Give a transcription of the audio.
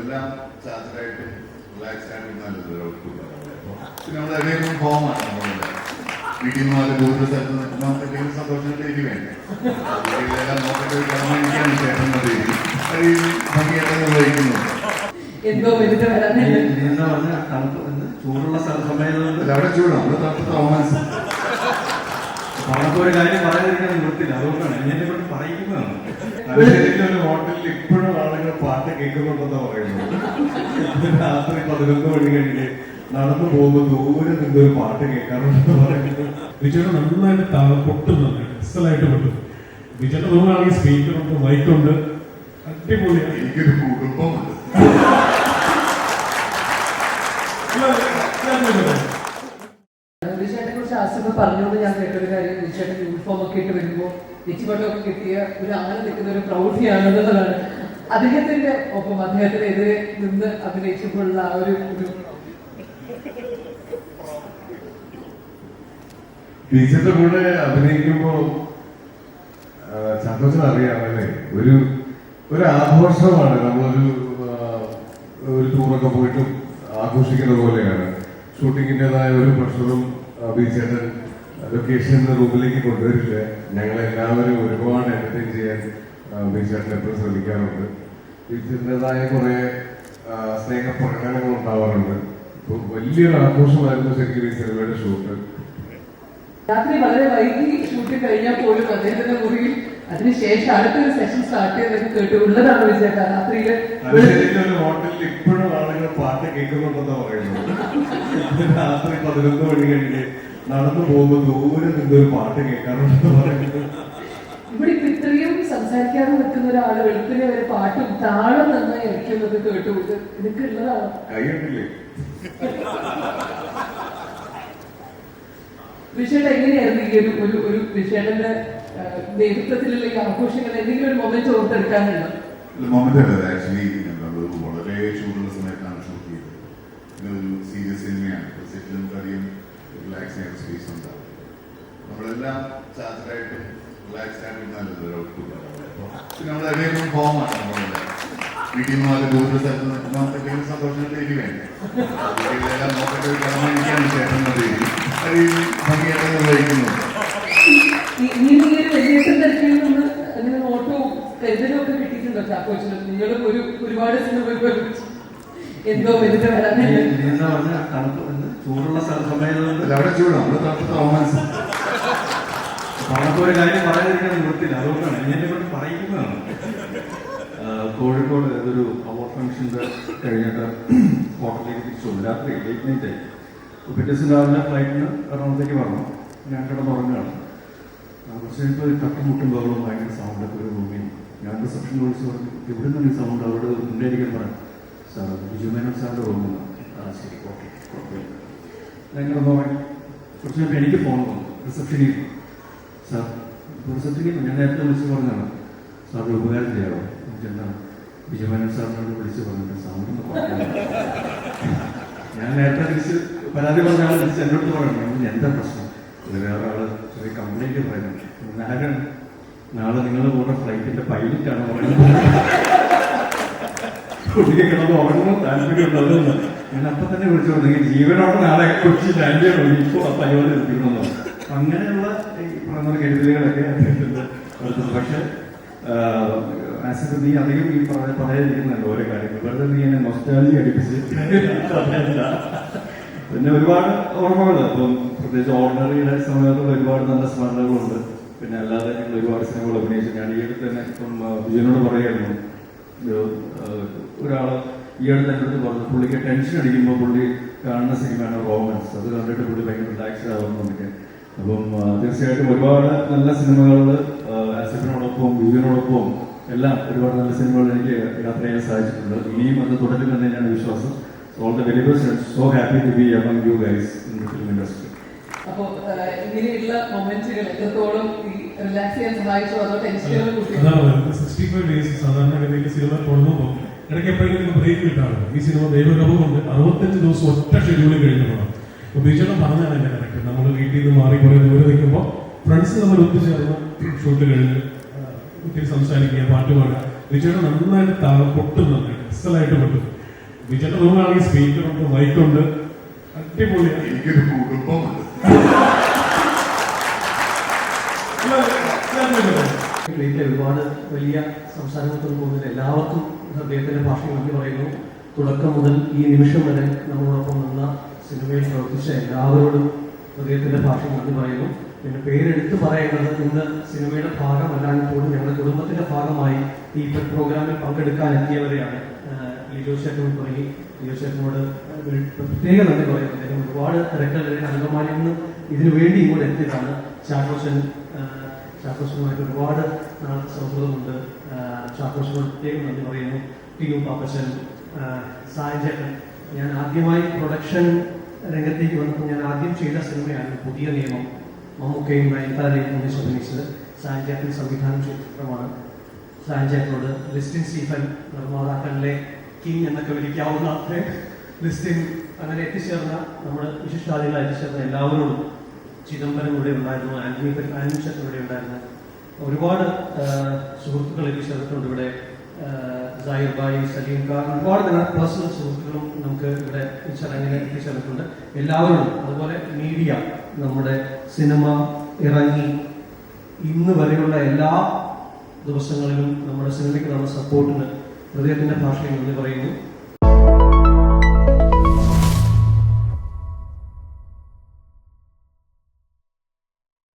നമ്മളെല്ലാം ചാർജറായിട്ടും റിലാക്സ് ആയിട്ടും പിന്നെ നമ്മൾ എവിടെയും ഹോമാണ് നമ്മളുടെ വീട്ടിൽ നിന്ന് വളരെ ദൂര സ്ഥലത്ത് നിൽക്കുന്ന നമുക്ക് എന്തെങ്കിലും സന്തോഷമായിട്ട് എനിക്ക് വേണ്ടേ വീട്ടിലെല്ലാം നോക്കേണ്ട ഒരു ചേട്ടൻ ഭംഗിയായിട്ട് എന്തോ വലുത് ചൂടുള്ള സമയത്ത് അവിടെ ചൂടാണ്. പറഞ്ഞപ്പോ കാര്യം പറയാതിരിക്കാൻ നിർത്തില്ല അതുകൊണ്ടാണ്. എന്നെ കൊണ്ട് പറയുന്നതാണ്. ഒരു ഹോട്ടലിൽ ഇപ്പോഴും ആളുകൾ പാട്ട് കേൾക്കുന്നുണ്ടെന്നാ പറയുന്നത്? രാത്രി പതിനൊന്ന് മണി കഴിഞ്ഞ് നടന്നു പോകുമ്പോൾ ദൂരെ നിന്ന് ഒരു പാട്ട് കേൾക്കാറുണ്ടെന്ന് പറയുന്നത്. വിജയുടെ നന്നായിട്ട് താളം പൊട്ടുന്നു അസലായിട്ട് പൊട്ടും. വിജയുടെ റൂമാണെങ്കിൽ സ്പീക്കറുണ്ട് മൈക്കുണ്ട് അടിപൊളിയാണ്. എനിക്കൊരു കുടുംബമുണ്ട്. വിഷയത്തെ കുറിച്ച് ആസിഫ് പറഞ്ഞുകൊണ്ട് ഞാൻ കേട്ടൊരു കാര്യം വിഷയുടെ യൂണിഫോം ഒക്കെ ഇട്ട് വരുമ്പോൾ നെറ്റിപ്പട്ടമൊക്കെ കിട്ടിയ ഒരു അങ്ങനെ നിൽക്കുന്ന ഒരു പ്രൗഢിയാണെന്നുള്ളതാണ് അദ്ദേഹത്തിന്റെ ഒപ്പം അദ്ദേഹത്തിനെതിരെ നിന്ന് അഭിനയിച്ചപ്പോഴുള്ള ആ ഒരു ടീച്ചറിന്റെ കൂടെ അഭിനയിക്കുമ്പോ സന്തോഷം അറിയാമല്ലേ? ഒരു ഒരു ആഘോഷമാണ്. നമ്മളൊരു ഒരു ടൂറൊക്കെ പോയിട്ടും ആഘോഷിക്കുന്ന പോലെയാണ്. ഷൂട്ടിങ്ങിന്റെതായ ഒരു പ്രഷറും ബീച്ചേട്ടൻ ലൊക്കേഷൻ റൂമിലേക്ക് കൊണ്ടുവരില്ല. ഞങ്ങളെല്ലാവരും ഒരുപാട് എന്റർടൈൻ ചെയ്യാൻ ബീച്ചേട്ടൻ എപ്പോഴും ശ്രമിക്കാറുണ്ട്. ബീച്ചിന്റെതായ കുറെ സ്നേഹ സ്നേഹപ്രകടനങ്ങൾ ഉണ്ടാവാറുണ്ട്. വലിയൊരു ആഘോഷമായിരുന്നു ശരിക്കും ഈ സിനിമയുടെ ഷൂട്ട്. രാത്രി വളരെ വൈകി ഷൂട്ട് കഴിഞ്ഞാൽ പോലും അദ്ദേഹത്തിന്റെ മുറിയിൽ അതിനുശേഷം അടുത്തൊരു സെഷൻ സ്റ്റാർട്ട് ചെയ്തൊക്കെ കേട്ടു ഉള്ളതാണ് വിജയേട്ടാ രാത്രിയിൽ ഹോട്ടലിൽ ഇപ്പോഴും ആളുകൾ പാട്ട് കേൾക്കുന്നുണ്ടെന്നാ പറയുന്നത്. രാത്രി പതിനൊന്ന് മണി കഴിഞ്ഞ് നടന്നു പോകുമ്പോൾ ദൂരെ നിന്നൊരു പാട്ട് കേൾക്കാറുണ്ടെന്ന് പറയുന്നത്. ഇവിടെ ഇത്രയും സംസാരിക്കാതെ നിൽക്കുന്ന ഒരാൾ വെളുപ്പിനെ ഒരു പാട്ടും താളം നന്നായി ഇറക്കുന്നത് കേട്ടു. ഇത് ഇതൊക്കെ ഉള്ളതാണ്? വിഷയുടെ എങ്ങനെയായിരുന്നു ഈ ഒരു ഒരു ഒരു വിഷയുടെ നേതൃത്വത്തിലുള്ള ഈ ആഘോഷങ്ങൾ? എന്തെങ്കിലും ഒരു മൊമെന്റ് ഓർത്തെടുക്കാനുണ്ടോ? മൊമെന്റ് ആക്ച്വലി വളരെ ചൂടുള്ള സമയത്താണ് ഷൂട്ട് ചെയ്തത്. പിന്നെ ഒരു സീരിയസ് സിനിമയാണ് സെറ്റിൽ നമുക്കറിയാം റിലാക്സ് ചെയ്യാൻ സ്പേസ് ഉണ്ടാവും. നമ്മളെല്ലാം ചാർജറായിട്ടും റിലാക്സ് ആയിട്ടും നല്ലത് ഔട്ട്പുട്ട് ഇടയിൽ ഹോമാണ് നമ്മളുടെ വീട്ടിൽ നിന്ന് വളരെ ദൂര സ്ഥലത്ത് നിൽക്കുന്ന നമുക്ക് എനിക്ക് വേണ്ടേ വീട്ടിലെല്ലാം നോക്കേണ്ട ഒരു കടമ ചേട്ടൻ അത് ഈ ഭംഗിയായിട്ട് നിർവഹിക്കുന്നു. ഈ- ഈ ഈ ഒരു വലിയേട്ടൻ തരത്തിൽ നിന്ന് അങ്ങനെ നോട്ടവും കരുതലും ഒക്കെ കിട്ടിയിട്ടുണ്ടോ ചാക്കോച്ചിന് നിങ്ങളും ഒരു ഒരുപാട് സിനിമ ഒരുമിച്ച് എന്തോ വലുത് എന്ന് ചൂടുള്ള സ്ഥല സമയത്ത് അവിടെ ചൂടാണ് തണുപ്പ് റൊമാൻസ് ഒരു കാര്യം പറയാതിരിക്കാൻ നിവൃത്തില്ല അതുകൊണ്ടാണ് എന്നെ കൊണ്ട് പറയുന്നതാണ്. കോഴിക്കോട് ഏതൊരു അവാർഡ് ഫംഗ്ഷന്റെ കഴിഞ്ഞിട്ട് ഹോട്ടലിലേക്ക് തിരിച്ചു രാത്രി ലേറ്റ് നൈറ്റ് ആയി. അപ്പോൾ പിറ്റേ ദിവസം രാവിലെ ഫ്ലൈറ്റിന് എറണാകുളത്തേക്ക് പറഞ്ഞു ഞാൻ കിടന്നുറങ്ങുകയാണ്. പക്ഷേ ഇപ്പോൾ ഒരു തട്ടുമുട്ടും ബഹളവും ഭയങ്കര സൗണ്ടൊക്കെ ഒരു റൂമിൽ ഞാൻ റിസപ്ഷൻ വിളിച്ച് പറഞ്ഞു ഇവിടെ നിന്ന് സൗണ്ട് അവിടെ ഉണ്ടായിരിക്കാൻ പറയാം സാർ ബിജുമേനോൻ സാറിന്റെ റൂമിൽ ആ ശരി ഓക്കെ കുഴപ്പമില്ല. ഞാൻ കിടന്നുറങ്ങി. കുറച്ച് എനിക്ക് ഫോൺ വന്നു. റിസപ്ഷനിൽ സാർ ഞാൻ നേരത്തെ വിളിച്ച് പറഞ്ഞതാണ്. ഒരു ഉപകാരം ചെയ്യാമോ എന്താണ് ബിജുമേനോൻ സാറിനോട് വിളിച്ച് പറഞ്ഞിട്ട് ഞാൻ നേരത്തെ തിരിച്ച് പരാതി പറഞ്ഞ തിരിച്ച് എന്നോട് പറയണം. എന്താ പ്രശ്നം? വേറെ ചെറിയ കംപ്ലൈന്റ് പറയുന്നു. ആരാണ് നാളെ നിങ്ങളുടെ കൂടെ ഫ്ലൈറ്റിന്റെ പൈലറ്റാണ് പറയുന്നത്? താല്പര്യമുള്ളതെന്ന് ഞാൻ അപ്പൊ തന്നെ വിളിച്ചു പറഞ്ഞു ജീവനോടെ നാളെ കൊച്ചി ലാൻഡ് ചെയ്യണം? ഇപ്പോൾ ആ പരിപാടി നിർത്തിക്കണമെന്ന് അപ്പൊ അങ്ങനെയുള്ള ഈ പറഞ്ഞ കരുതലുകളൊക്കെ പക്ഷെ ആസിഫ് നീ അധികം ഈ പറഞ്ഞ പറയാതിരിക്കുന്നുണ്ട് ഓരോ കാര്യങ്ങൾ. വെറുതെ നീ എന്നെ നൊസ്റ്റാലി അടിപ്പിച്ച്. പിന്നെ ഒരുപാട് ഓർമ്മകൾ. അപ്പം പ്രത്യേകിച്ച് ഓർഡിനറിയുടെ സമയത്തുള്ള ഒരുപാട് നല്ല സ്മരണകളുണ്ട്. പിന്നെ അല്ലാതെ ഞങ്ങൾ ഒരുപാട് സിനിമകൾ അഭിനയിച്ചു. ഞാൻ ഈ അടുത്ത് തന്നെ ഇപ്പം വിജയനോട് പറയായിരുന്നു ഒരാൾ ഈ അടുത്ത് എന്റെ അടുത്ത് പറഞ്ഞു പുള്ളിക്ക് ടെൻഷൻ അടിക്കുമ്പോൾ പുള്ളി കാണുന്ന സിനിമയാണ് റോമൻസ് അത് കണ്ടിട്ട് പുള്ളി ഭയങ്കര റിലാക്സ്ഡ് ആവുന്നതൊക്കെ അപ്പം തീർച്ചയായിട്ടും ഒരുപാട് നല്ല സിനിമകളിൽ ആസിഫിനോടൊപ്പം ബിജുവിനോടൊപ്പം എല്ലാം ഒരുപാട് നല്ല സിനിമകൾ എനിക്ക് യാത്ര ചെയ്യാൻ സാധിച്ചിട്ടുണ്ട്. ഇനിയും അത് തുടരുമെന്ന് തന്നെയാണ് വിശ്വാസം. All the very best so happy to be among you guys in the film industry അപ്പോൾ ഇങ്ങനെയുള്ള എത്രത്തോളം റിലാക്സ് ചെയ്യാൻ സഹായിച്ചോ? അതോ ടെൻഷനുകൾ കൂട്ടിയോ അതാണ് സിക്സ്റ്റി ഫൈവ് ഡേയ്സ് സാധാരണഗതിയിൽ സിനിമ തുടങ്ങുമ്പോൾ ഇടയ്ക്ക് എപ്പോഴെങ്കിലും ബ്രേക്ക് കിട്ടാറുണ്ട്. ഈ സിനിമ ദൈവകമുണ്ട് അറുപത്തഞ്ച് ദിവസം ഒറ്റ ഷെഡ്യൂളിൽ കഴിഞ്ഞതാണ് ഉപയോഗിച്ചാലും പറഞ്ഞാണ് എന്റെ കറക്റ്റ് നമ്മൾ വീട്ടിൽ നിന്ന് മാറി കുറേ ദൂരെ നിൽക്കുമ്പോൾ ഫ്രണ്ട്സ് നമ്മൾ ഒത്തുചേർന്ന് ഷൂട്ട് കഴിഞ്ഞ് ഒത്തിരി സംസാരിക്കുക പാട്ട് പാടുക. വിജയുടെ നന്നായിട്ട് താളം പൊട്ടുന്നുണ്ട് അസലായിട്ട് പൊട്ടും. വിജയുടെ റൂമാണെങ്കിൽ സ്പീക്കറുണ്ട് മൈക്കുണ്ട് അടിപൊളിയാണ് എനിക്കൊരു കുടുംബമുണ്ട്. ഇതിലേക്ക് ഒരുപാട് വലിയ സംസാരങ്ങൾക്കൊന്നും പോകുന്നില്ല. എല്ലാവർക്കും അദ്ദേഹത്തിന്റെ ഭാഷയിൽ നന്ദി പറയുന്നു. തുടക്കം മുതൽ ഈ നിമിഷം വരെ നമ്മളോടൊപ്പം നിന്ന സിനിമയിൽ പ്രവർത്തിച്ച എല്ലാവരോടും ഹൃദയത്തിന്റെ ഭാഷ നന്ദി പറയുന്നു. പിന്നെ പേരെടുത്ത് പറയേണ്ടത് ഇന്ന് സിനിമയുടെ ഭാഗമല്ലാതെ പോലും ഞങ്ങളുടെ കുടുംബത്തിന്റെ ഭാഗമായി ഈ പ്രോഗ്രാമിൽ പങ്കെടുക്കാൻ എത്തിയവരെയാണ് ലിജോ ചേട്ടൻ തുടങ്ങി ലിജോ ഒരു പ്രത്യേക നന്ദി പറയുന്നു അദ്ദേഹം ഒരുപാട് തിരക്കുകളിൽ അംഗമാലിൽ നിന്ന് ഇതിനു വേണ്ടി ഇങ്ങോട്ട് എത്തിയതാണ്. ചാക്കോച്ചൻ ആഹ് ഒരുപാട് സൗഹൃദമുണ്ട്. ചാക്കോച്ചനോട് പ്രത്യേകം നന്ദി പറയുന്നു. ടി യു പാപ്പച്ചൻ സായചേട്ടൻ. ഞാൻ ആദ്യമായി പ്രൊഡക്ഷൻ രംഗത്തേക്ക് വന്നപ്പോൾ ഞാൻ ആദ്യം ചെയ്ത സിനിമയാണ് പുതിയ നിയമം. മമ്മൂക്കയും നയൻതാരയും ഒന്നിച്ച് അഭിനയിച്ചത് സായചേട്ടൻ സംവിധാനം ചെയ്ത ചിത്രമാണ് സായചേട്ടനോട് ലിസ്റ്റിൻ സ്റ്റീഫൻ നിർമ്മാതാക്കളിലെ കിങ് എന്നൊക്കെ വിളിക്കാവുന്ന ലിസ്റ്റിൻ അങ്ങനെ എത്തിച്ചേർന്ന നമ്മുടെ വിശിഷ്ടാദികളായി എത്തിച്ചേർന്ന എല്ലാവരോടും ചിദംബരം ഇവിടെ ഉണ്ടായിരുന്നു ആന്റണി ആൻഷൻ ഇവിടെ ഉണ്ടായിരുന്നു ഒരുപാട് സുഹൃത്തുക്കൾ എത്തിച്ചേർന്നിട്ടുണ്ട് ഇവിടെ സാഹിർ സലീം ഖാൻ ഒരുപാട് തന്നെ പേഴ്സണൽ സുഹൃത്തുക്കളും നമുക്ക് ഇവിടെ ഈ ചടങ്ങിന് എത്തിച്ചേർന്നിട്ടുണ്ട്. എല്ലാവരും അതുപോലെ മീഡിയ നമ്മുടെ സിനിമ ഇറങ്ങി ഇന്ന് വരെയുള്ള എല്ലാ ദിവസങ്ങളിലും നമ്മുടെ സിനിമയ്ക്ക് നമ്മുടെ സപ്പോർട്ടിന് ഹൃദയത്തിന്റെ ഭാഷയിൽ നന്ദി പറയുന്നു.